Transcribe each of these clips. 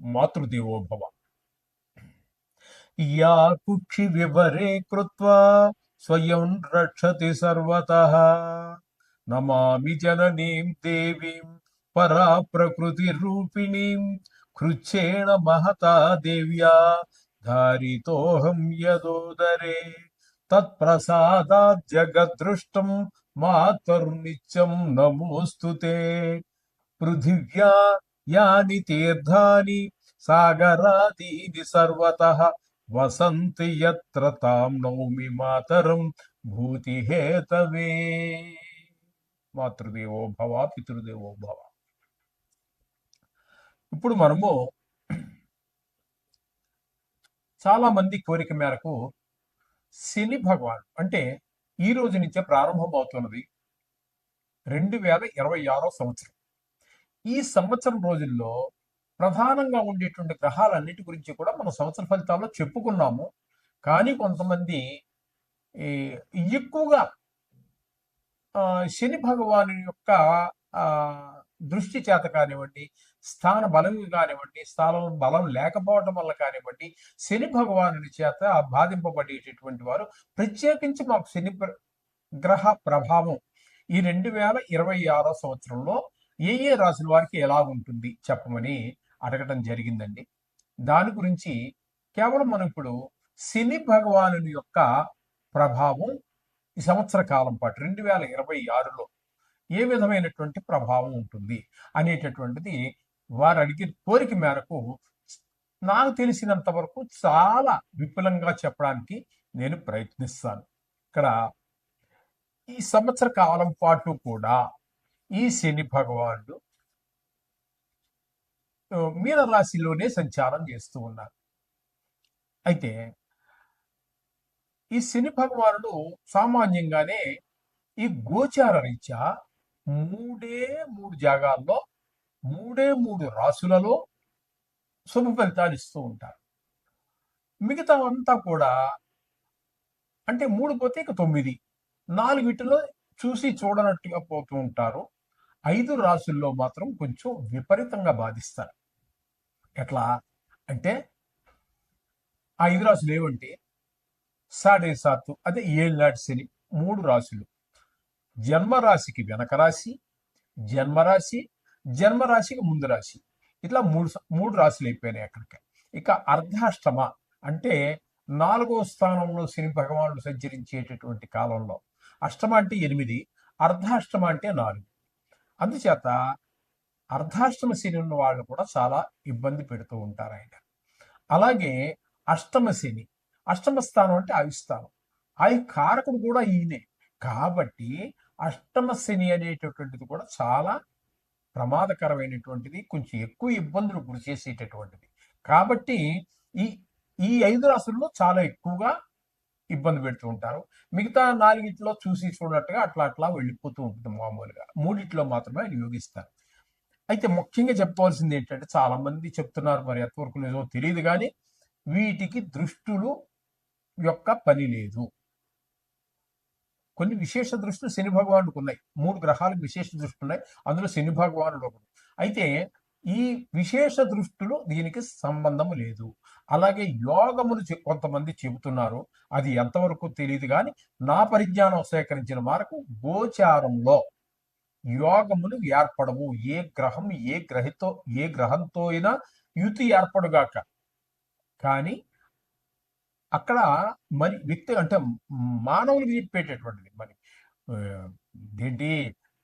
मातृदेवो भव। या कुक्षि विवरे कृत्वा स्वयं रक्षति सर्वतः। नमामि जननीं देवीं परा प्रकृति रूपिणीं कृच्छेण महता देव्या धारितोऽहं यदोदरे। तत्प्रसादात् जगद्दृष्टं मातर्नित्यं नमोऽस्तु ते। पृथिव्या యాని తీర్థాని సాగరాదీని సర్వత వసంతి యత్ర తాం నౌమి మాతరం భూతి హేతవే మాతృదేవో భవ పితృదేవో భవ ఇప్పుడు మనము చాలా మంది కోరిక మేరకు శని భగవాన్ అంటే ఈ రోజు నుంచే ప్రారంభం అవుతున్నది రెండు వేల ఇరవై ఆరో సంవత్సరం. ఈ సంవత్సరం రోజుల్లో ప్రధానంగా ఉండేటువంటి గ్రహాలన్నిటి గురించి కూడా మనం సంవత్సర ఫలితాల్లో చెప్పుకున్నాము. కానీ కొంతమంది ఈ, ఎక్కువగా శని భగవాను యొక్క దృష్టి చేత కానివ్వండి స్థాన బలం కానివ్వండి స్థానం బలం లేకపోవడం వల్ల కానివ్వండి శని భగవానుడి చేత బాధింపబడేటటువంటి వారు ప్రత్యేకించి మాకు శని గ్రహ ప్రభావం ఈ రెండు వేల ఇరవై ఆరో సంవత్సరంలో ఏ ఏ రాశుల వారికి ఎలా ఉంటుంది చెప్పమని అడగటం జరిగిందండి. దాని గురించి కేవలం మనం ఇప్పుడు శని భగవానుని యొక్క ప్రభావం ఈ సంవత్సర కాలం పాటు రెండు వేల ఇరవై ఆరులో ఏ విధమైనటువంటి ప్రభావం ఉంటుంది అనేటటువంటిది వారు అడిగిన కోరిక మేరకు నాకు తెలిసినంత వరకు చాలా విపులంగా చెప్పడానికి నేను ప్రయత్నిస్తాను. ఇక్కడ ఈ సంవత్సర కాలం పాటు కూడా ఈ శని భగవానుడు మీనరాశిలోనే మీన రాశిలోనే సంచారం చేస్తూ ఉన్నారు. అయితే ఈ శని భగవానుడు సామాన్యంగానే ఈ గోచార రీత్యా మూడే మూడు జాగాల్లో మూడే మూడు రాసులలో శుభ ఫలితాలు ఇస్తూ ఉంటారు. మిగతా అంతా కూడా అంటే మూడు పోతే ఇక తొమ్మిది నాలుగిటిలో చూసి చూడనట్టుగా పోతూ ఉంటారు. ఐదు రాసుల్లో మాత్రం కొంచెం విపరీతంగా బాధిస్తారు. ఎట్లా అంటే ఆ ఐదు రాసులు ఏమంటే సాడే సాత్తు అదే ఏళ్ళనాటి శని మూడు రాశులు జన్మరాశికి వెనక రాశి జన్మరాశి జన్మరాశికి ముందు రాశి. ఇట్లా మూడు మూడు రాశులు అయిపోయినాయి అక్కడికి. ఇక అర్ధాష్టమ అంటే నాలుగో స్థానంలో శని భగవానుడు సంచరించేటటువంటి కాలంలో. అష్టమ అంటే ఎనిమిది అర్ధాష్టమ అంటే నాలుగు. అందుచేత అర్ధాష్టమ శని ఉన్న వాళ్ళు కూడా చాలా ఇబ్బంది పెడుతూ ఉంటారు ఆయన. అలాగే అష్టమ శని అష్టమ స్థానం అంటే ఆయుస్థానం. ఆయు కారకుడు కూడా ఈయనే. కాబట్టి అష్టమ శని అనేటటువంటిది కూడా చాలా ప్రమాదకరమైనటువంటిది కొంచెం ఎక్కువ ఇబ్బందులు గురి చేసేటటువంటిది. కాబట్టి ఈ ఈ ఐదు రాసుల్లో చాలా ఎక్కువగా ఇబ్బంది పెడుతూ ఉంటారు. మిగతా నాలుగిట్లో చూసి చూడనట్టుగా అట్లా అట్లా వెళ్ళిపోతూ ఉంటుంది మామూలుగా. మూడిట్లో మాత్రమే ఆయన అయితే ముఖ్యంగా చెప్పవలసింది ఏంటంటే చాలా మంది చెప్తున్నారు మరి ఎంతవరకు నిజమో తెలియదు కానీ వీటికి దృష్టులు యొక్క పని లేదు. కొన్ని విశేష దృష్టిలు శని భగవానుడికి ఉన్నాయి. మూడు గ్రహాలకు విశేష దృష్టి ఉన్నాయి. అందులో శని భగవానుడు ఒకడు. అయితే ఈ విశేష దృష్టిలో దీనికి సంబంధము లేదు. అలాగే యోగమును కొంతమంది చెబుతున్నారు. అది ఎంతవరకు తెలియదు కానీ నా పరిజ్ఞానం సేకరించిన మేరకు గోచారంలో యోగములు ఏర్పడవు. ఏ గ్రహం ఏ గ్రహితో ఏ గ్రహంతో అయినా యుతి ఏర్పడుగాక. కానీ అక్కడ మరి వ్యక్తి అంటే మానవులకు చెప్పేటటువంటిది. మరి ఏంటి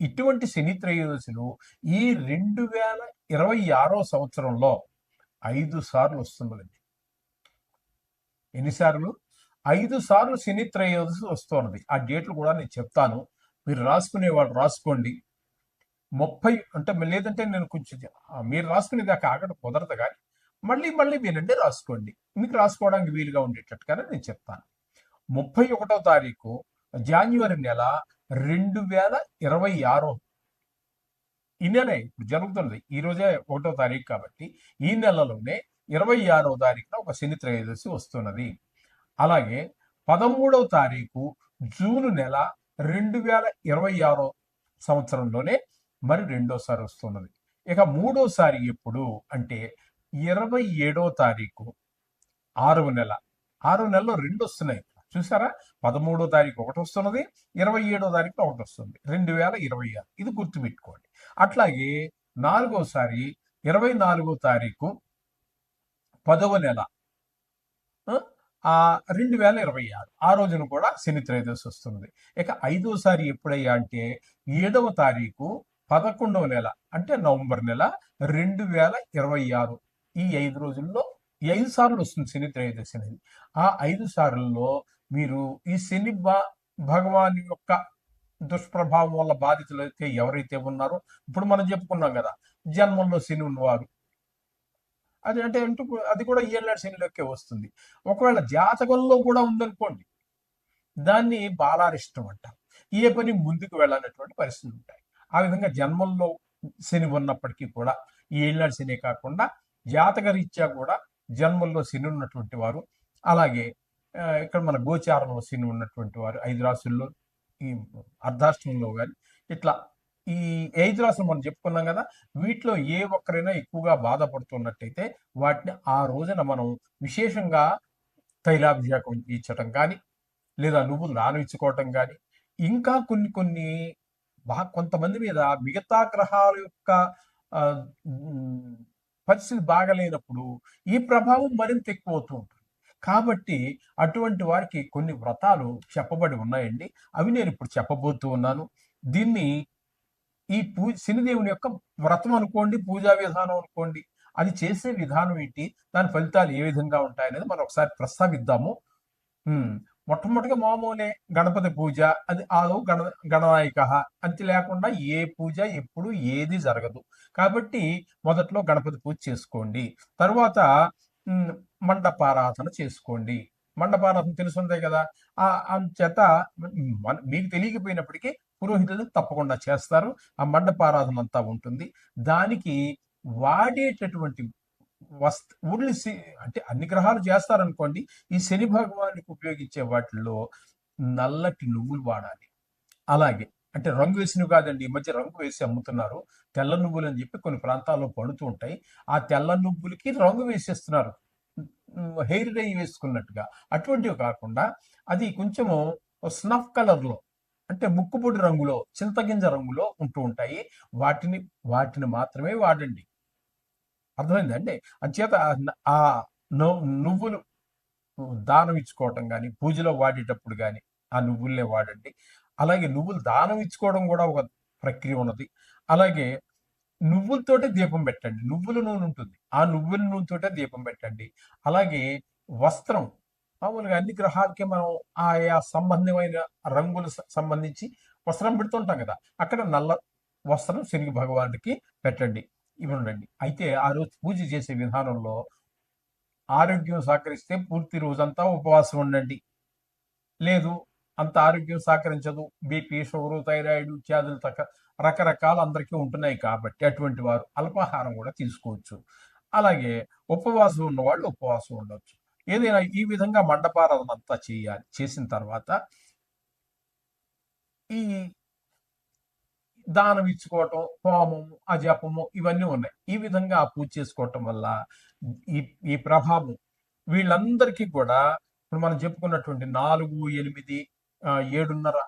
ఇటువంటి శని త్రయోదశులు ఈ రెండు వేల ఇరవై ఆరో సంవత్సరంలో ఐదు సార్లు వస్తున్నదండి ఎన్నిసార్లు ఐదు సార్లు శని త్రయోదశి వస్తున్నది ఆ డేట్లు కూడా నేను చెప్తాను. మీరు రాసుకునే వాళ్ళు రాసుకోండి. ముప్పై అంటే లేదంటే నేను కొంచెం మీరు రాసుకునే దాకా ఆగడం కుదరదు కానీ మళ్ళీ మళ్ళీ వినండి రాసుకోండి. మీకు రాసుకోవడానికి వీలుగా ఉండేటట్టుగానే నేను చెప్తాను. ముప్పై ఒకటో తారీఖు జాన్యువరి నెల రెండు వేల ఇరవై ఆరో ఈ నెల ఇప్పుడు జరుగుతున్నది. ఈ రోజే ఒకటో తారీఖు కాబట్టి ఈ నెలలోనే ఇరవై ఆరో తారీఖున ఒక శని త్రయోదశి వస్తున్నది. అలాగే పదమూడవ తారీఖు జూన్ నెల రెండు వేల ఇరవై ఆరో సంవత్సరంలోనే మరి రెండోసారి వస్తున్నది. ఇక మూడోసారి ఎప్పుడు అంటే ఇరవై ఏడో తారీఖు ఆరవ నెల. ఆరవ నెలలో రెండు వస్తున్నాయి. చూసారా? పదమూడో తారీఖు ఒకటి వస్తున్నది ఇరవై ఏడో తారీఖు ఒకటి వస్తుంది. రెండు వేల ఇరవై ఆరు. ఇది గుర్తుపెట్టుకోండి. అట్లాగే నాలుగోసారి ఇరవై నాలుగో తారీఖు పదవ నెల ఆ, రెండు వేల ఇరవై ఆరు. ఆ రోజున కూడా శని త్రయోదశి వస్తున్నది. ఇక ఐదోసారి ఎప్పుడయ్యా అంటే ఏడవ తారీఖు పదకొండవ నెల అంటే నవంబర్ నెల రెండు వేల ఇరవై ఆరు. ఈ ఐదు రోజుల్లో ఐదు సార్లు వస్తుంది శని త్రయోదశి అనేది. ఆ ఐదు సార్లలో మీరు ఈ శని భగవాన్ యొక్క దుష్ప్రభావం వల్ల బాధితులు అయితే ఎవరైతే ఉన్నారో ఇప్పుడు మనం చెప్పుకున్నాం కదా జన్మంలో శని ఉన్నవారు. అది అంటే అంటూ అది కూడా ఏళ్ళ శనిలోకే వస్తుంది. ఒకవేళ జాతకంలో కూడా ఉందనుకోండి దాన్ని బాలారిష్టం అంటారు ఏ పని ముందుకు వెళ్ళాలనేటువంటి పరిస్థితులు ఉంటాయి. ఆ విధంగా జన్మంలో శని ఉన్నప్పటికీ కూడా ఈ ఏళ్ళ శని కాకుండా జాతక రీత్యా కూడా జన్మల్లో శని ఉన్నటువంటి వారు. అలాగే ఇక్కడ మన గోచారంలో శని ఉన్నటువంటి వారు ఐదు రాసుల్లో ఈ అర్ధాష్టమంలో కానీ ఇట్లా ఈ ఐదు రాసులు మనం చెప్పుకున్నాం కదా వీటిలో ఏ ఒక్కరైనా ఎక్కువగా బాధపడుతున్నట్టయితే వాటిని ఆ రోజున మనం విశేషంగా తైలాభిషేకం ఇచ్చటం కానీ లేదా నువ్వులు నానవిచ్చుకోవటం కానీ ఇంకా కొన్ని కొన్ని బా కొంతమంది మీద మిగతా గ్రహాల యొక్క పరిస్థితి బాగలేనప్పుడు ఈ ప్రభావం మరింత ఎక్కువ అవుతూ ఉంటుంది. కాబట్టి అటువంటి వారికి కొన్ని వ్రతాలు చెప్పబడి ఉన్నాయండి. అవి నేను ఇప్పుడు చెప్పబోతూ ఉన్నాను. దీన్ని ఈ పూ శనిదేవుని యొక్క వ్రతం అనుకోండి పూజా విధానం అనుకోండి అది చేసే విధానం ఏంటి దాని ఫలితాలు ఏ విధంగా ఉంటాయనేది మనం ఒకసారి ప్రస్తావిద్దాము. మొట్టమొదటిగా మామూలే గణపతి పూజ అది ఆదో గణ గణనాయక అంతే లేకుండా ఏ పూజ ఎప్పుడు ఏది జరగదు. కాబట్టి మొదట్లో గణపతి పూజ చేసుకోండి. తర్వాత మండపారాధన చేసుకోండి. మండపారాధన తెలుసుందే కదా ఆ అంచేత మీకు తెలియకపోయినప్పటికీ పురోహితులు తప్పకుండా చేస్తారు. ఆ మండపారాధన అంతా ఉంటుంది. దానికి వాడేటటువంటి వస్త ఊళ్ళి అంటే అన్ని గ్రహాలు చేస్తారనుకోండి ఈ శని భగవానికి ఉపయోగించే వాటిల్లో నల్లటి నువ్వులు వాడాలి. అలాగే అంటే రంగు వేసినవి కాదండి ఈ మధ్య రంగు వేసి అమ్ముతున్నారు. తెల్ల నువ్వులు అని చెప్పి కొన్ని ప్రాంతాల్లో పడుతూ ఉంటాయి. ఆ తెల్ల నువ్వులకి రంగు వేసేస్తున్నారు. హెయిర్ డై వేసుకున్నట్టుగా. అటువంటివి కాకుండా అది కొంచెము స్నఫ్ కలర్లో అంటే ముక్కుపొడి రంగులో చింతగింజ రంగులో ఉంటూ ఉంటాయి. వాటిని వాటిని మాత్రమే వాడండి. అర్థమైందండి అంచేత ఆ- ఆ నువ్వులు దానం ఇచ్చుకోవటం కానీ పూజలో వాడేటప్పుడు కానీ ఆ నువ్వుల్నే వాడండి. అలాగే నువ్వులు దానం ఇచ్చుకోవడం కూడా ఒక ప్రక్రియ ఉన్నది. అలాగే నువ్వులతోటే దీపం పెట్టండి. నువ్వుల నూనె ఉంటుంది. ఆ నువ్వుల నూనెతోటే దీపం పెట్టండి. అలాగే వస్త్రం. మామూలుగా అన్ని గ్రహాలకి మనం ఆయా సంబంధమైన రంగులు సంబంధించి వస్త్రం పెడుతుంటాం కదా. అక్కడ నల్ల వస్త్రం శని భగవానుడికి పెట్టండి. ఇవి ఉండండి. అయితే ఆ రోజు పూజ చేసే విధానంలో ఆరోగ్యం సహకరిస్తే పూర్తి రోజంతా ఉపవాసం ఉండండి. లేదు అంత ఆరోగ్యం సహకరించదు. బీపీ షుగరు థైరాయిడ్ ఇత్యాదులు తక్క రకరకాల అందరికీ ఉంటున్నాయి కాబట్టి అటువంటి వారు అల్పాహారం కూడా తీసుకోవచ్చు. అలాగే ఉపవాసం ఉన్న వాళ్ళు ఉపవాసం ఉండొచ్చు. ఏదైనా ఈ విధంగా మండపారాధన అంతా చేయాలి. చేసిన తర్వాత ఈ దానం ఇచ్చుకోవటం హోమము అజపము ఇవన్నీ ఉన్నాయి. ఈ విధంగా ఆ పూజ చేసుకోవటం వల్ల ఈ ఈ ప్రభావం వీళ్ళందరికీ కూడా ఇప్పుడు మనం చెప్పుకున్నటువంటి నాలుగు ఎనిమిది ఏడున్నర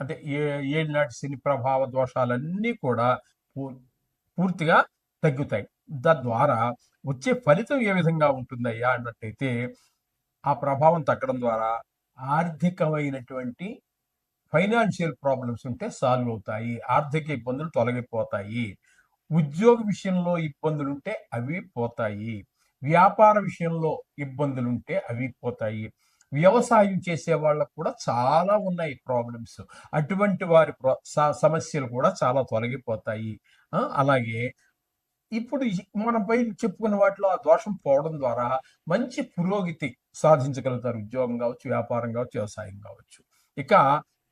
అంటే ఏ ఏడు నాటి శని ప్రభావ దోషాలన్నీ కూడా పూ- పూర్తిగా తగ్గుతాయి. తద్వారా వచ్చే ఫలితం ఏ విధంగా ఉంటుందయ్యా అన్నట్టయితే ఆ ప్రభావం తగ్గడం ద్వారా ఆర్థికమైనటువంటి ఫైనాన్షియల్ ప్రాబ్లమ్స్ ఉంటే సాల్వ్ అవుతాయి ఆర్థిక ఇబ్బందులు తొలగిపోతాయి ఉద్యోగ విషయంలో ఇబ్బందులు ఉంటే అవి పోతాయి వ్యాపార విషయంలో ఇబ్బందులు ఉంటే అవి పోతాయి వ్యవసాయం చేసే వాళ్ళకు కూడా చాలా ఉన్నాయి ప్రాబ్లమ్స్ అటువంటి వారి సమస్యలు కూడా చాలా తొలగిపోతాయి. అలాగే ఇప్పుడు మన మనం పై చెప్పుకున్న వాటిలో ఆ దోషం పోవడం ద్వారా మంచి పురోగతి సాధించగలుగుతారు. ఉద్యోగం కావచ్చు వ్యాపారం కావచ్చు వ్యవసాయం కావచ్చు. ఇక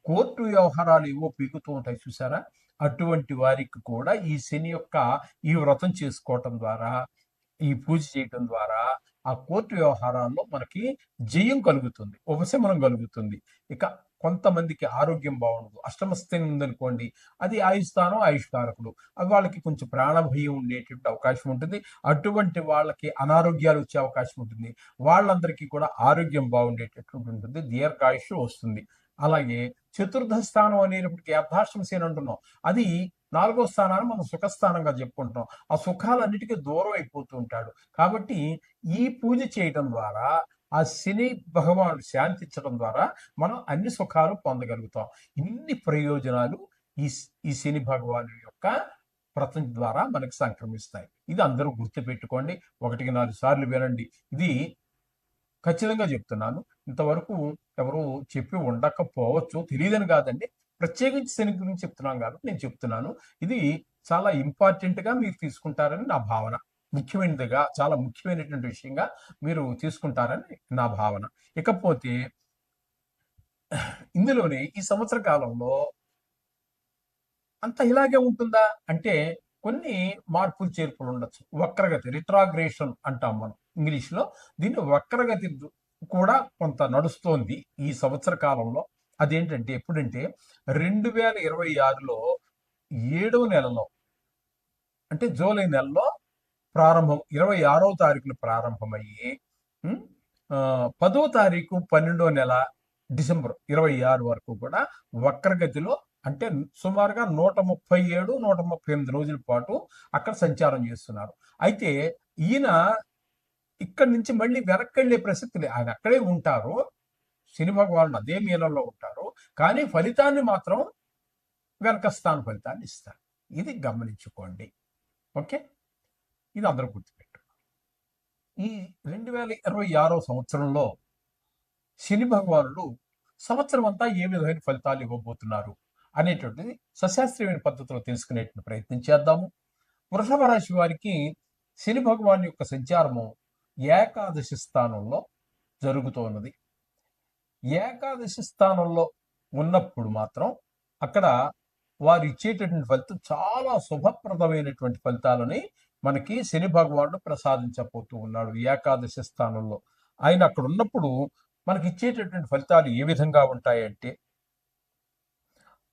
కోర్టు వ్యవహారాలు ఏవో పీకుతూ ఉంటాయి చూసారా? అటువంటి వారికి కూడా ఈ శని యొక్క ఈ వ్రతం చేసుకోవటం ద్వారా ఈ పూజ చేయటం ద్వారా ఆ కోర్టు వ్యవహారాల్లో మనకి జయం కలుగుతుంది ఉపశమనం కలుగుతుంది. ఇక కొంతమందికి ఆరోగ్యం బాగుండదు అష్టమస్థితి ఉందనుకోండి అది ఆయుస్థానం ఆయుష్కారకుడు. అవి వాళ్ళకి కొంచెం ప్రాణభయం ఉండేటువంటి అవకాశం ఉంటుంది. అటువంటి వాళ్ళకి అనారోగ్యాలు వచ్చే అవకాశం ఉంటుంది. వాళ్ళందరికీ కూడా ఆరోగ్యం బాగుండేటటువంటి ఉంటుంది. దీర్ఘాయుష్ వస్తుంది. అలాగే చతుర్థ స్థానం అనేటప్పటికి అర్ధాష్టమ సేన అంటున్నాం. అది నాలుగో స్థానాన్ని మనం సుఖస్థానంగా చెప్పుకుంటున్నాం. ఆ సుఖాలన్నిటికీ దూరం అయిపోతూ ఉంటాడు. కాబట్టి ఈ పూజ చేయటం ద్వారా ఆ శని భగవానుడు శాంతించడం ద్వారా మనం అన్ని సుఖాలు పొందగలుగుతాం. ఇన్ని ప్రయోజనాలు ఈ ఈ శని భగవాను యొక్క వ్రతం ద్వారా మనకు సంక్రమిస్తాయి. ఇది అందరూ గుర్తుపెట్టుకోండి. ఒకటికి నాలుగు సార్లు వినండి. ఇది ఖచ్చితంగా చెప్తున్నాను. ఇంతవరకు ఎవరు చెప్పి ఉండకపోవచ్చు. తెలియదని కాదండి. ప్రత్యేకించి శని గురించి చెప్తున్నాం కాబట్టి నేను చెప్తున్నాను. ఇది చాలా ఇంపార్టెంట్గా మీరు తీసుకుంటారని నా భావన. ముఖ్యమైనదిగా చాలా ముఖ్యమైనటువంటి విషయంగా మీరు తీసుకుంటారని నా భావన. ఇకపోతే ఇందులోనే ఈ సంవత్సర కాలంలో అంత ఇలాగే ఉంటుందా? అంటే కొన్ని మార్పులు చేర్పులు ఉండొచ్చు. వక్రగతి రిట్రాగ్రేషన్ అంటాం మనం. ఇంగ్లీష్లో దీన్ని వక్రగతి కూడా కొంత నడుస్తోంది ఈ సంవత్సర కాలంలో. అదేంటంటే ఎప్పుడంటే రెండు వేల ఇరవై ఆరులో ఏడవ నెలలో అంటే జూలై నెలలో ప్రారంభం ఇరవై ఆరో తారీఖున ప్రారంభమయ్యి పదో తారీఖు పన్నెండో నెల డిసెంబర్ ఇరవై ఆరు వరకు కూడా వక్రగతిలో అంటే సుమారుగా నూట ముప్పై ఏడు నూట ముప్పై ఎనిమిది రోజుల పాటు అక్కడ సంచారం చేస్తున్నారు. అయితే ఈయన ఇక్కడి నుంచి మళ్ళీ వెనక్కి వెళ్ళే ప్రసక్తి లేదు. ఆయన అక్కడే ఉంటారు. శని వాళ్ళు అదే మీనంలో ఉంటారు. కానీ ఫలితాన్ని మాత్రం వెనక స్థాన ఫలితాన్ని ఇస్తారు. ఇది గమనించుకోండి. ఓకే? ఇది అందరూ గుర్తుపెట్టు ఈ రెండు వేల ఇరవై ఆరో సంవత్సరంలో శని భగవానుడు సంవత్సరం అంతా ఏ విధమైన ఫలితాలు ఇవ్వబోతున్నారు అనేటువంటిది సశాస్త్రీయమైన పద్ధతిలో తెలుసుకునేటువంటి ప్రయత్నం చేద్దాము. వృషభ రాశి వారికి శని భగవాన్ యొక్క సంచారము ఏకాదశి స్థానంలో జరుగుతున్నది ఏకాదశి స్థానంలో ఉన్నప్పుడు మాత్రం అక్కడ వారు ఇచ్చేటటువంటి ఫలితం చాలా శుభప్రదమైనటువంటి ఫలితాలని మనకి శని భగవానుడు ప్రసాదించబోతూ ఉన్నాడు ఏకాదశి స్థానంలో. ఆయన అక్కడ ఉన్నప్పుడు మనకి ఇచ్చేటటువంటి ఫలితాలు ఏ విధంగా ఉంటాయంటే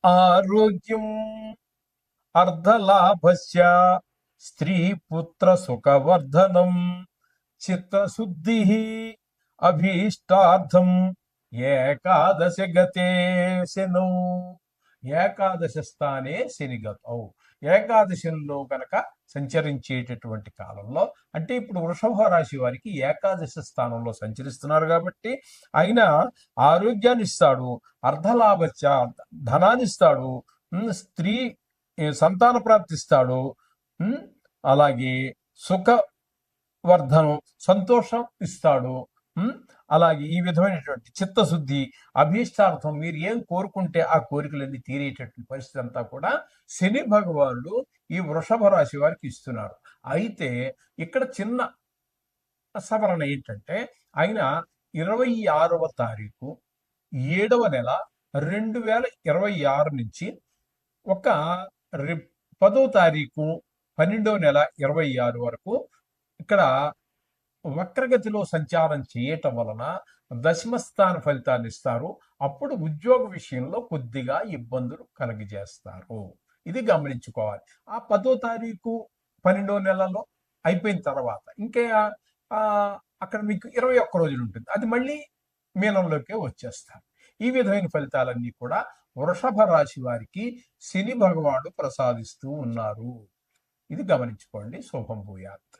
ఆరోగ్యం అర్ధలాభస్య స్త్రీ పుత్ర సుఖవర్ధనం చిత్తశుద్ధి అభీష్టార్థం ఏకాదశ గతే శనౌ ఏకాదశ స్థానే శనిగతౌ ఏకాదశంలో కనుక సంచరించేటటువంటి కాలంలో అంటే ఇప్పుడు వృషభ రాశి వారికి ఏకాదశ స్థానంలో సంచరిస్తున్నారు కాబట్టి ఆయన ఆరోగ్యాన్ని ఇస్తాడు అర్ధలాభత్య ధనాన్ని ఇస్తాడు స్త్రీ సంతాన ప్రాప్తిస్తాడు అలాగే సుఖ వర్ధనం సంతోషం ఇస్తాడు. అలాగే ఈ విధమైనటువంటి చిత్తశుద్ధి అభీష్టార్థం మీరు ఏం కోరుకుంటే ఆ కోరికలన్నీ తీరేటటువంటి పరిస్థితి అంతా కూడా శని భగవానుడు ఈ వృషభ రాశి వారికి ఇస్తున్నారు. అయితే ఇక్కడ చిన్న సవరణ ఏంటంటే ఆయన ఇరవై ఆరవ తారీఖు ఏడవ నెల రెండు వేల ఇరవై ఆరు నుంచి ఒక పదో తారీఖు పన్నెండవ నెల ఇరవై ఆరు వరకు ఇక్కడ వక్రగతిలో సంచారం చేయటం వలన దశమస్థాన ఫలితాన్ని ఇస్తారు. అప్పుడు ఉద్యోగ విషయంలో కొద్దిగా ఇబ్బందులు కలిగజేస్తారు. ఇది గమనించుకోవాలి. ఆ పదో తారీఖు పన్నెండో నెలలో అయిపోయిన తర్వాత ఇంకా అక్కడ మీకు ఇరవై ఒక్క రోజులు ఉంటుంది. అది మళ్ళీ మీనంలోకే వచ్చేస్తారు. ఈ విధమైన ఫలితాలన్నీ కూడా వృషభ రాశి వారికి శని భగవానుడు ప్రసాదిస్తూ ఉన్నారు. ఇది గమనించుకోండి. శుభం భూయాత్.